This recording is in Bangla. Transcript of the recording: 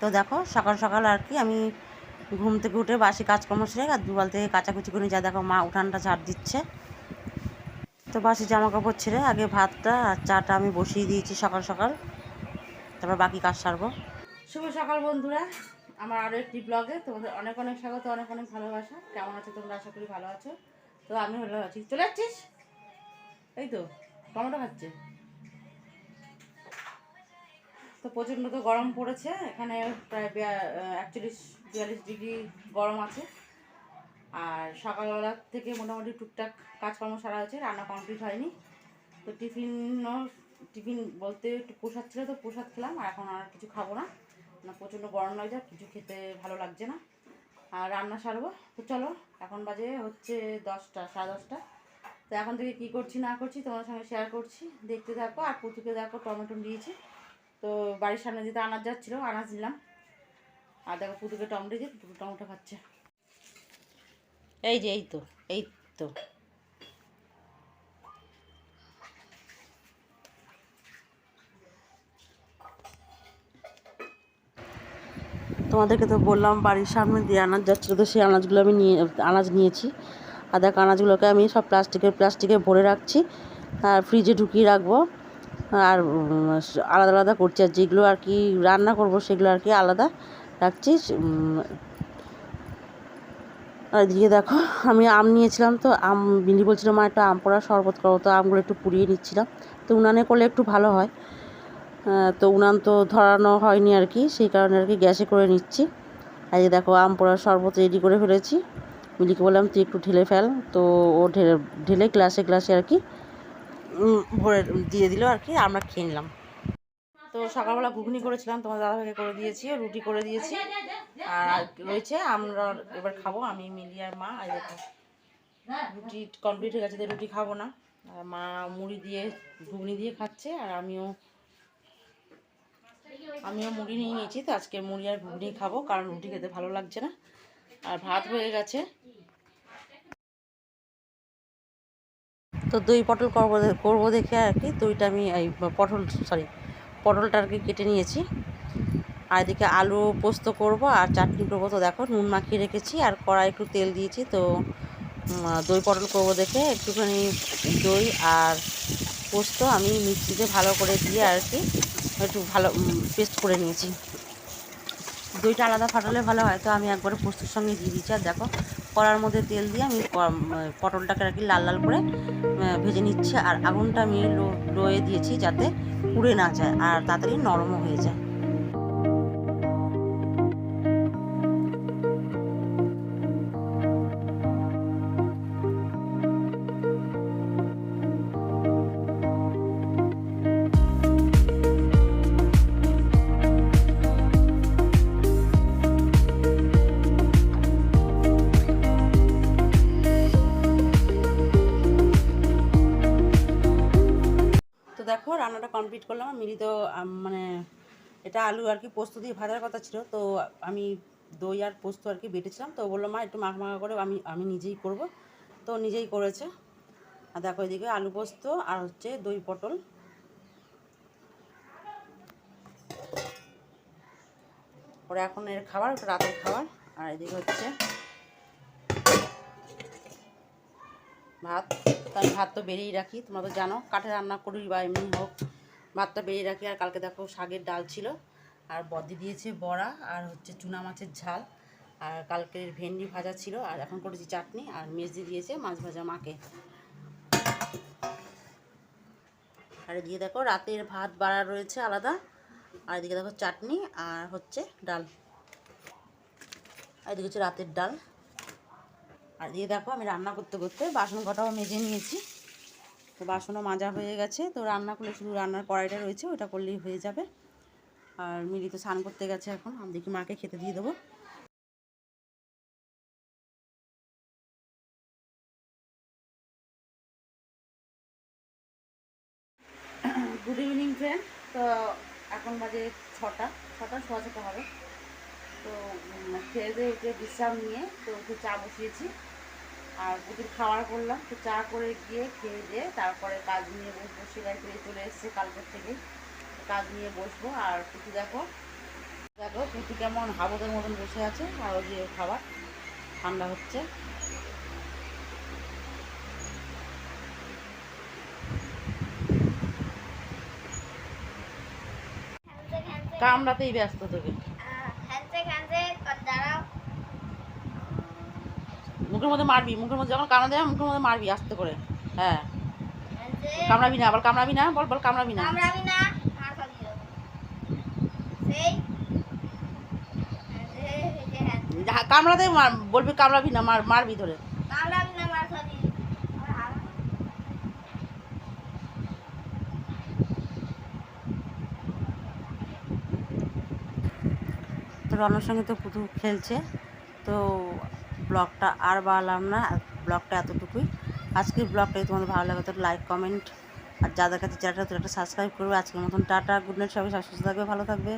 তো দেখো, সকাল সকাল আর কি আমি ঘুম থেকে উঠে বাসি কাজকর্ম সেরে আর দুবাল থেকে কাচাকুচি করে যা দেখো, মা উঠানটা ঝাড় দিচ্ছে। তো বাসি জামা কাপড় ছেড়ে আগে ভাতটা আর চাটা আমি বসিয়ে দিয়েছি সকাল সকাল। তারপর বাকি কাজ সারবো। শুভ সকাল বন্ধুরা, আমার আরও একটি ব্লগে তোমাদের অনেক অনেক স্বাগত, অনেক অনেক ভালোবাসা। কেমন আছো তোমরা? আশা করি ভালো আছো। তো আমি ভালো আছি। চলে যাচ্ছিস? এই তো, টমেটো খাচ্ছে। তো প্রচণ্ড তো গরম পড়েছে, এখানে প্রায় একচল্লিশ, বিয়াল্লিশ ডিগ্রি গরম আছে। আর সকালবেলা থেকে মোটামুটি টুকটাক কাজকর্ম সারা হয়েছে, রান্না কমপ্লিট হয়নি। তো টিফিনও, টিফিন বলতে একটু প্রসাদ ছিল তো প্রসাদ খেলাম, আর এখন আর কিছু খাব না। না, প্রচণ্ড গরম লাগছে, কিছু খেতে ভালো লাগছে না। আর রান্না সারবো, তো চলো, এখন বাজে হচ্ছে দশটা, সাড়ে দশটা। তো এখন থেকে কী করছি না করছি তোমার সঙ্গে শেয়ার করছি। দেখতে থাকো, আর পুতুকে দেখো টমেটো দিয়েছি। তো বাড়ির সামনে দিতে আনাজ যাচ্ছিল, আনাজ দিলাম আর দেখো পুতুকে টমেটো দিয়ে পুতুকে টমেটো খাচ্ছে। এই যে, এই তো এই তো। তোমাদেরকে তো বললাম, বাড়ির সামনে দিয়ে আনাজ যাচ্ছিল, তো সেই আনাজগুলো আমি নিয়ে, আনাজ নিয়েছি। আর দেখো আনাজগুলোকে আমি সব প্লাস্টিকের, প্লাস্টিকে ভরে রাখছি। আর ফ্রিজে ঢুকিয়ে রাখব। আর আলাদা আলাদা করছি আর যেগুলো আর কি রান্না করব সেগুলো আর কি আলাদা রাখছি। আর এদিকে দেখো, আমি আম নিয়েছিলাম তো, আম বিলি বলছিল, মা, একটা আম পোড়া, শরবত করো। তো আমগুলো একটু পুড়িয়ে নিচ্ছিলাম। তো উনানে করলে একটু ভালো হয়। তো উনান তো ধরানো হয়নি আর কি, সেই কারণে আর কি গ্যাসে করে নিচ্ছি। আর এই দেখো, আম পোড়ার শরবত রেডি করে ফেলেছি। মিলিকে বললাম, তুই একটু ঢেলে ফেল। তো ও ঢেলে ঢেলে গ্লাসে গ্লাসে আর কি ভরে দিয়ে দিল আর কি, আমরা খেয়ে নিলাম। তো সকালবেলা ঘুগনি করেছিলাম, তোমার দাদাভাইকে করে দিয়েছি, রুটি করে দিয়েছি। আর রয়েছে, আমরা এবার খাব, আমি, মিলি আর মা, আর রুটি কমপ্লিট হয়ে গেছে রুটি খাব না। আর মা মুড়ি দিয়ে, ঘুগনি দিয়ে খাচ্ছে, আর আমিও আমিও মুড়ি নিয়ে নিয়েছি, তো আজকে মুড়ি আর ঘুগনি খাব, কারণ রুটি খেতে ভালো লাগছে না। আর ভাত হয়ে গেছে। তো দই পটল করব করব দেখে আর কি। দইটা আমি এই পটল সরি পটলটা আর কি কেটে নিয়েছি। আর এদিকে আলু পোস্ত করব আর চাটনি করব। তো দেখো নুন মাখিয়ে রেখেছি আর কড়াই একটু তেল দিয়েছি। তো দই পটল করব দেখে একটুখানি দই আর পোস্ত আমি মিক্সিতে ভালো করে দিয়ে আর কি একটু ভালো পেস্ট করে নিয়েছি। দইটা আলাদা ফাটালে ভালো হয়। তো আমি একবারে পোস্তর সঙ্গে দিয়ে দিচ্ছি আর দেখো, কড়ার মধ্যে তেল দিয়ে আমি পটলটাকে আর কি লাল লাল করে ভেজে নিচ্ছি। আর আগুনটা আমি লো লোয়ে দিয়েছি যাতে পুড়ে না যায় আর তাড়াতাড়ি নরমও হয়ে যায়। রান্নাটা কমপ্লিট করলাম। মিলি তো মানে এটা আলু আর কি পোস্ত দিয়ে ভাজার কথা ছিল। তো আমি দই আর পোস্ত আর কি বেটেছিলাম। তো বলল, মা, একটু মাখ করে আমি আমি নিজেই করব। তো নিজেই করেছে। আর দেখো এদিকে আলু পোস্ত আর হচ্ছে দই পটল। ওরা এখন এর খাবার রাতের খাবার। আর এদিকে হচ্ছে ভাত। তো আমি ভাত তো বেরিয়ে রাখি, তোমরা তো জানো, কাঠে রান্না করি বা এমনি হোক ভাতটা বেরিয়ে রাখি। আর কালকে দেখো শাকের ডাল ছিল, আর বদি দিয়েছে বড়া, আর হচ্ছে চুনা মাছের ঝাল, আর কালকের ভেন্ডি ভাজা ছিল, আর এখন করেছি চাটনি, আর মেজদি দিয়েছে মাছ ভাজা মাকে। আর এদিকে দেখো রাতের ভাত বাড়া রয়েছে আলাদা, আর এদিকে দেখো চাটনি, আর হচ্ছে ডাল। আর এদিকে হচ্ছে রাতের ডাল। আর দিয়ে দেখো আমি রান্না করতে করতে বাসন কটাও মেজে নিয়েছি। তো বাসনও মাজা হয়ে গেছে। তো রান্না করলে শুধু রান্নার কড়াইটা রয়েছে, ওটা করলেই হয়ে যাবে। আর মিলি তো স্নান করতে গেছে এখন, আমি দেখি মাকে খেতে দিয়ে দেবো। গুড ইভিনিং ফ্রেন্ড তো এখন বাজে ছটা ছটা, সোয়া ছটা হবে। তো খেয়ে দিয়ে উঠে বিশ্রাম নিয়ে তো একটু চা বসিয়েছি। আর প্রচুর খাবার করলাম, তো চা করে গিয়ে খেয়ে দিয়ে তারপরে কাজ নিয়ে বসবো সেলাই করে চলে এসছে কালকের থেকে কাজ নিয়ে বসবো। আর কিছু দেখো দেখো পুঁতি কেমন হাবতের মতন বসে আছে। আর ওই যে খাবার ঠান্ডা হচ্ছে। কামড়াতেই ব্যস্ত তোকে। মুখের মধ্যে মারবি মুখের মধ্যে যখন কামড়া দেবে মুখের মধ্যে মারবি আস্তে করে। হ্যাঁ। কামড়াবি না আবার কামড়াবি না বল বল কামড়াবি না। কামড়াবি না কামড়াতে বলবি কামড়াবি না মার মারবি ধরে। কামড়াবি না মার খাবি তো রনর সঙ্গে তো পুতু খেলছে, তো ব্লগটা আর বাড়ালাম না ব্লগটা এতটুকুই। আজকের ব্লগটা যদি তোমাদের ভালো লাগে তো লাইক কমেন্ট আর যাদের কাছে চ্যানেলটা তো একটা সাবস্ক্রাইব করবে। আজকের মতন টাটা গুড নাইট সবাই সুস্থ থাকবে, ভালো থাকবে।